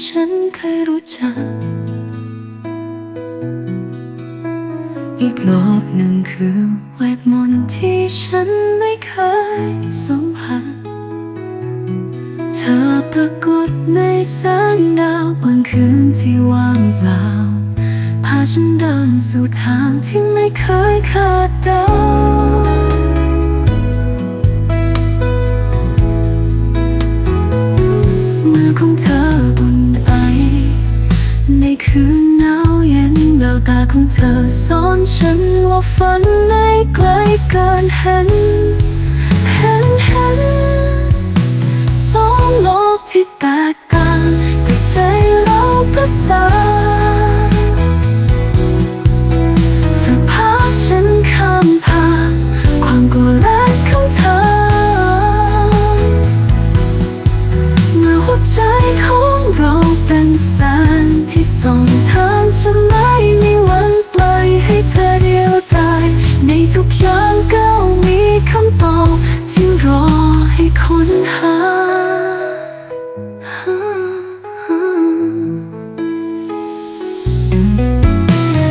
่ฉันเคยรู้จัก อีกโลกหนึ่งคือเวทมนต์ที่ฉันไม่เคยสัมผัส เธอปรากฏในแสงดาวกลางคืนที่ว่างเปล่า พาฉันเดินสู่ทางที่ไม่เคยคาดเดา คืนหนาวเย็นแววตาของเธอสอนฉันว่าฝันในไกลเกินเห็น เห็นเห็นสองโลกที่แตกต่างแต่ใจเราก็สานเธอพาฉันข้ามผ่านความกลัวและของเธอเมื่อหัวใจของเราเป็นแส ที่ส่งทางฉันไม่มีวันปล่อยให้เธอเดียวดายในทุกอย่างก้าวมีคำตอบที่รอให้ค้นหา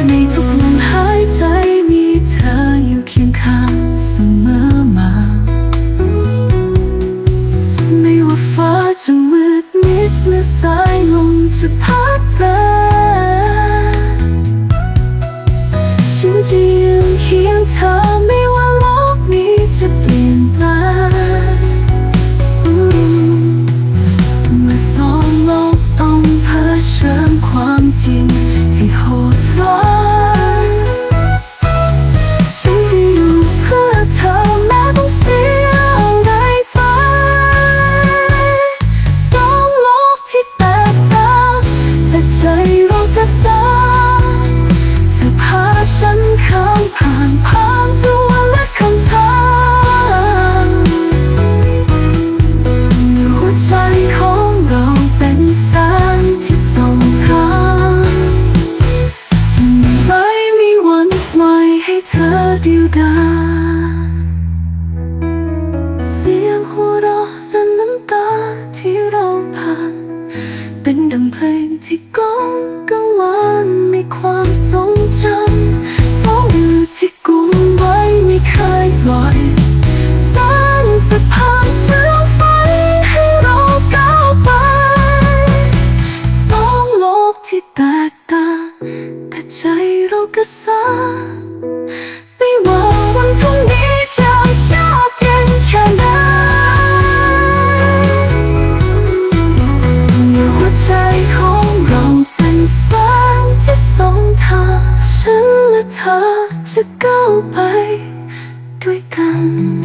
ในทุกลมหายใจมีเธออยู่เคียงข้างเสมอมา ไม่ว่าฟ้าจะมืดมิดหรือสายลมจะพัด เพียงเธอไม่ว่าโลกนี้จะเปลี่ยนแปลงเมื่อสองโลกต้องเผชิญความจริง ผ่านผ่านตัวและคำถามเมื่อหัวใจของเราเป็นแสงที่ส่องทางฉันไม่มีวันปล่อยให้เธอเดียวดายเสียงหัวเราะและน้ำตาที่เราผ่านเป็นดังเพลง กระสาไม่ว่าวันพรุ่งนี้จะยากเย็นแค่ไหนหัวใจของเราเป็นแสงที่ส่องทางฉันและเธอจะก้าวไปด้วยกัน